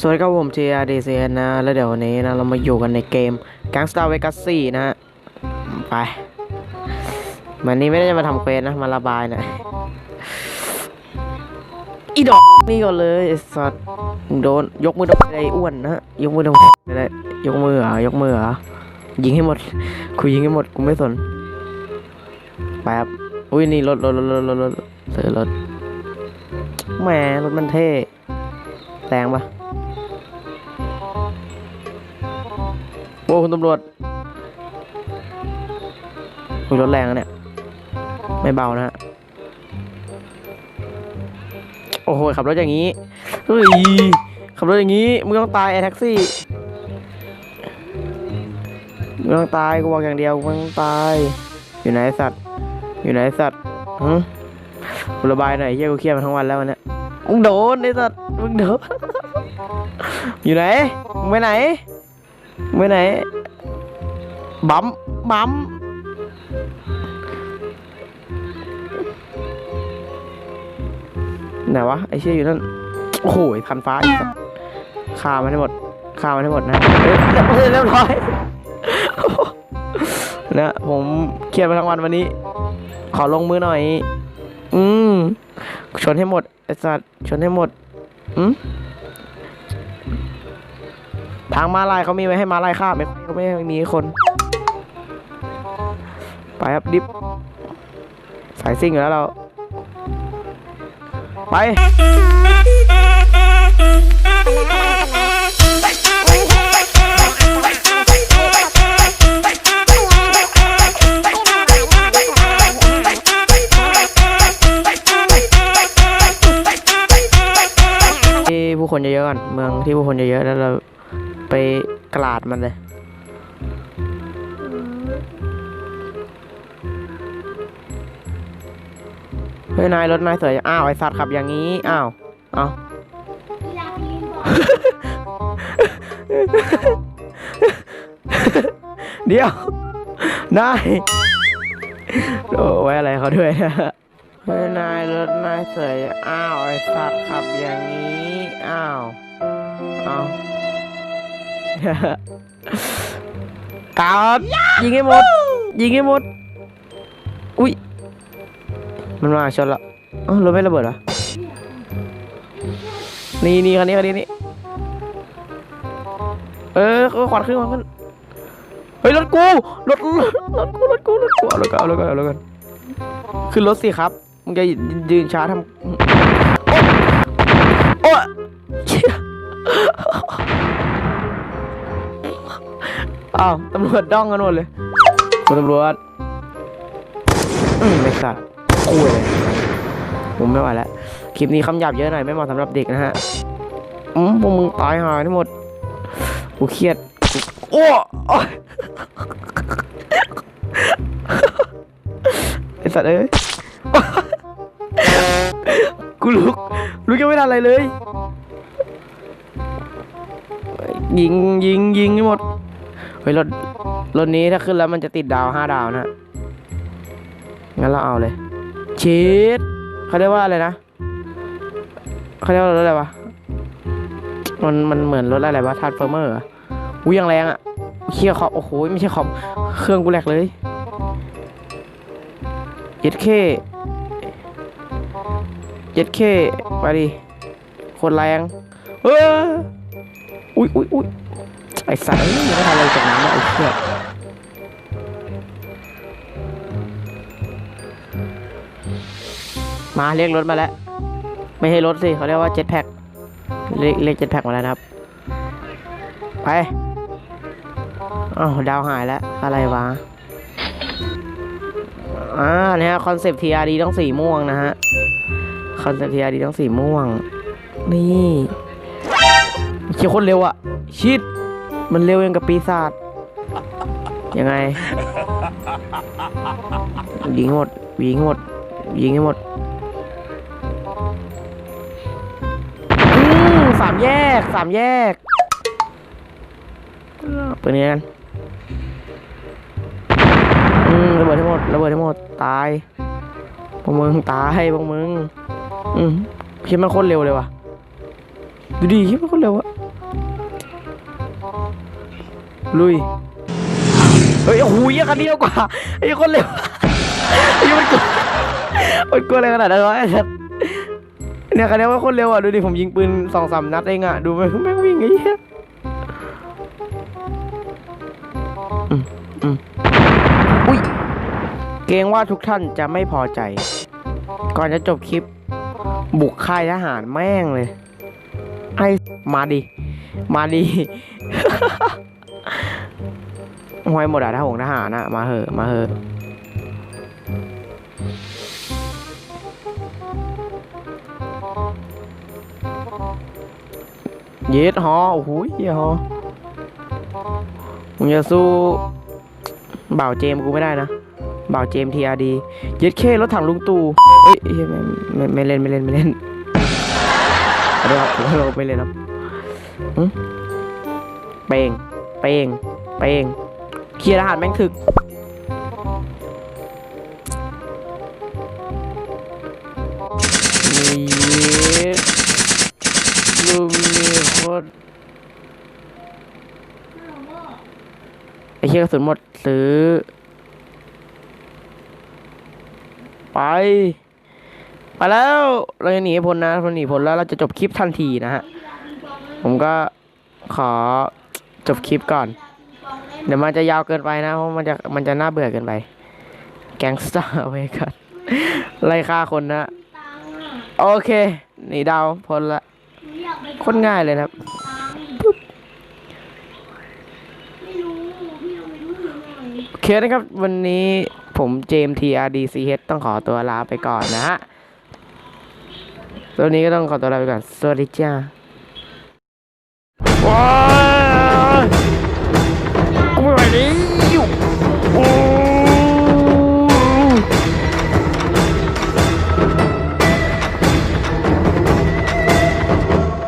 สวัสดีครับผม TRDC นะ แล้วเดี๋ยววันนี้นะ เรามาอยู่กันในเกม Gangstar Vegas 4นะฮะ ไปวันนี้ไม่ได้จะมาทำเควสนะ มาระบายหน่อยอีดอกนี่ก่อนเลยไอ้สัตว์โดน ยกมือโดนไอ้อ้วนนะ ยกมือโดนอะไรยกมือเหรอยกมือเหรอยิงให้หมดคุยยิงให้หมดกูไม่สนไปครับอุ้ยนี่รถรถรถรถรถรถซื้อรถแหมรถมันเท่แรงปะ โอ้คุณตำรวจคุยรถแรงนะเนี่ย ไม่เบานะฮะ โอ้โห ขับรถอย่างนี้ เฮ้ย ขับรถอย่างนี้มึงต้องตายไอ้แท็กซี่มึงต้องตายกูบอกอย่างเดียวมึงต้องตาย อยู่ไหนสัตว์ อยู่ไหนสัตว์ฮึกูระบายหน่อยเฮียกูเครียดมาทั้งวันแล้ววันนี้มึงโดนไอ้สัตว์มึงโดนอยู่ไหนมึงไปไหน ไปไหนบัมบัมไหนวะไอเชี่ยอยู่นั่นโอ้โหพันฟ้าอีกฆ่ามันให้หมดฆ่ามันให้หมดนะเฮ้ยเฮ้ยเรียบร้อยนะผมเครียดมาทั้งวันวันนี้ ขอลงมือหน่อย อืมชนให้หมดไอสัตว์ชนให้หมด อืม ทางมาลายเขามีไว้ให้มาลายข้ามไหมเขาไม่มีคน ไปครับดิฟสายซิ่งอยู่แล้วเรา ไป ที่ผู้คนเยอะๆก่อนเมืองที่ผู้คนเยอะๆแล้วเรา ไปกลาดมันเลย เฮ้ยนายรถนายสวย อ้าว ไอสัตว์ขับอย่างนี้ อ้าวอ้าวเดี๋ยว นาย โอ้ไว้อะไรเขาด้วยนะเฮ้ยนายรถนายสวยอ้าว ไอสัตว์ขับอย่างนี้ อ้าว อ้าว กาดยิงให้หมด ยิงให้หมด อุ้ย มันมาชนละเอ้ารถไม่ระเบิดเหรอ นี่นี่คันนี้คันนี้นี่เออเขาขวัญขึ้นมาขึ้นเฮ้ยรถกูรถรถรถกูรถกูรถกูเอารถกันเอารถกันเอารถกันขึ้นรถสิครับมึงจะยืนช้าทำโอ้โอ้เชี่ย อ้าวตำรวจด้องกันหมดเลยคุณตำรวจอืมไม่สัตว์คุยเลยผมไม่ไหวแล้วคลิปนี้คำหยาบเยอะหน่อยไม่เหมาะสำหรับเด็กนะฮะอืมพวกมึงตายหายทั้งหมดกูเครียดโอ้โอ้ยไอสัตว์เอ้ยกูลุกลุกยังไม่ทันอะไรเลย ยิงยิงยิงให้หมด ฮ้ยรถรถนี้ถ้าขึ้นแล้วมันจะติดดาวห้าดาวนะงั้นเราเอาเลยชีสเขาเรียกว่าอะไรนะเขาเรียกว่ารถอะไรวะมันมันเหมือนรถอะไรวะทาร์ฟอร์เมอร์อุ้ยยังแรงอะเคียร์คอมโอ้โหไม่ใช่คอมเครื่องกูแหลกเลยเจ็ดเคเจ็ดเคไปดิคนแรงเอออุ้ยอุ้ยอุ้ย ไอสัตว์ยังไม่ทันอะไรจากน้ำนะไอ้เชี่ยมาเรียกรถมาแล้ว ไม่ให้รถสิเขาเรียกว่าเจ็ตแพ็กเรียกเรียกเจ็ตแพ็กมาแล้วนะครับ ไปอ้าวดาวหายแล้ว อะไรวะอ่าเนี่ยคอนเซปต์ TRD ต้องสีม่วงนะฮะคอนเซปต์ TRD ต้องสีม่วง นี่เชี่ยคนเร็วอะชิด มันเร็วยังกับปีศาจยังไง ยิงหมด ยิงหมด ยิงให้หมดสามแยกสามแยกเปิดนี้กันอืมระเบิดทั้งหมดระเบิดทั้งหมดตายพวกมึงตายพวกมึงอืมคิดมันโคตรเร็วเลยว่ะดูดิคิดมันโคตรเร็วอะ ลุย เฮ้ยโอ้โหยคันนี้เร็วกว่าไอ้คนเร็วไอ้มันกลัวมันกลัวอะไรขนาดนั้นวะไอ้สัสเนี่ยคันนี้ว่าคนเร็วอะดูดิผมยิงปืนสองสามนัดเองอะดูมันแม่งวิ่งไอ้เหี้ยอืมอืมอุ้ยเกรงว่าทุกท่านจะไม่พอใจ ก่อนจะจบคลิป บุกค่ายทหารแม่งเลยไอ้มาดิ มาดิ ห้วยหมดอะทหงทหารอะมาเหอะมาเหอะเย็ดฮอโอ้โหเหี้ยฮอมึงจะสู้บ่าวเจมกูไม่ได้นะบ่าวเจมทีอาร์ดีเย็ดเครถถังลุงตู่เอ้ยไม่ไม่เล่นไม่เล่นไม่เล่นขอโทษครับขอโทษไม่เล่นครับเป้ง เป้งเป้งเคลียร์ทหารแม่งถึกนี่ลุงนี่โคตรไอ้เชี่ยกระสุนหมดซื้อ ไป ไปแล้ว เราจะหนีพ้นนะเราหนีพ้นแล้วเราจะจบคลิปทันทีนะฮะ ผมก็ขอ จบคลิปก่อน เดี๋ยวมันจะยาวเกินไปนะ เพราะมันจะมันจะน่าเบื่อเกินไป แก๊งสตาร์เวกันไล่ฆ่าคนนะ โอเค หนีดาวพ้นละคนง่ายเลยนะครับไม่รู้พี่ลองไปดูหน่อยโอเคนะครับ วันนี้ผมเจมทีอาร์ดีซีเต้องขอตัวลาไปก่อนนะฮะตัวนี้ก็ต้องขอตัวลาไปก่อน สวัสดีจ้าว้า